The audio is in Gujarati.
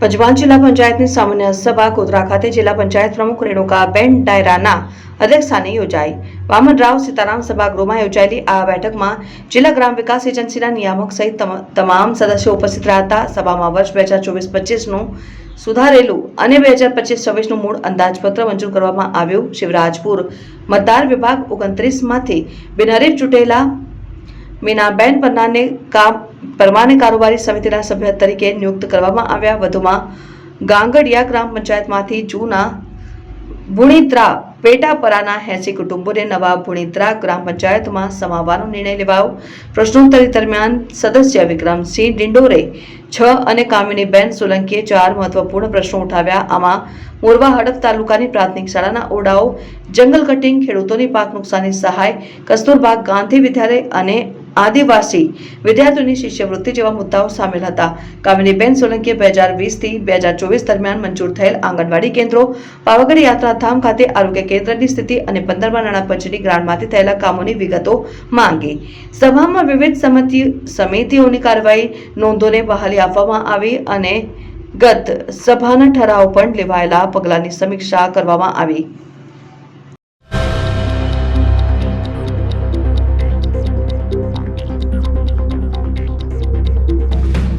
પંચમહાલ જિલ્લા પંચાયતની સામાન્ય સભા ગોધરા ખાતે જિલ્લા પંચાયત પ્રમુખ રેણુકાબેન ડાયરાના અધ્યક્ષસ્થાને યોજાઈ. વામનરાવ સીતારામ સભાગૃહમાં યોજાયેલી આ બેઠકમાં જિલ્લા ગ્રામ વિકાસ એજન્સીના નિયામક સહિત તમ- તમામ સદસ્યો ઉપસ્થિત રહ્યા હતા સભામાં વર્ષ બે હજાર ચોવીસ પચીસનું સુધારેલું અને બે હજાર પચીસ છવ્વીસનું મૂળ અંદાજપત્ર મંજૂર કરવામાં આવ્યું. શિવરાજપુર મતદાર વિભાગ ઓગણત્રીસમાંથી બિનહરીફ ચૂંટેલા મીનાબેન પન્નાને કામ પરમાને કારોબારી સમિતિના સભ્ય તરીકે નિયુક્ત કરવામાં આવ્યા. વધુમાં ગાંગડિયા ગ્રામ પંચાયતમાંથી જૂના ભુણિત્રા પેટાપરાના હેસી કુટુંબોને નવા ભુણિત્રા ગ્રામ પંચાયતમાં સમાવવાનો નિર્ણય લેવાયો. પ્રશ્નોત્તરી દરમિયાન સદસ્ય વિક્રમસિંહ ડિંડોરે છ અને કામિનીબેન સોલંકીએ ચાર મહત્વપૂર્ણ પ્રશ્નો ઉઠાવ્યા. આમાં મોરવા હડફ તાલુકાની પ્રાથમિક શાળાના ઓરડાઓ, જંગલ કટિંગ, ખેડૂતોની પાક નુકસાની સહાય, કસ્તુરબા ગાંધી વિદ્યાલય અને આદિવાસી વિદ્યાર્થીઓની શિષ્યવૃત્તિ જેવા મુદ્દાઓ સામેલ હતા. કામિનીબેન સોલંકીએ બે હજાર વીસથી બે હજાર ચોવીસ દરમિયાન મંજૂર થયેલ આંગણવાડી કેન્દ્રો, પાવાગઢ યાત્રાધામ ખાતે આરોગ્ય કેન્દ્રની સ્થિતિ અને પંદરમા નાણાપંચની ગ્રાન્ટમાંથી થયેલા કામોની વિગતો માંગી. સભામાં વિવિધ સમિતિ સમિતિઓની કાર્યવાહી, નોંધોને બહાલી આપવામાં આવી અને ગત સભાના ઠરાવ પણ લેવાયેલા પગલાંની સમીક્ષા કરવામાં આવી.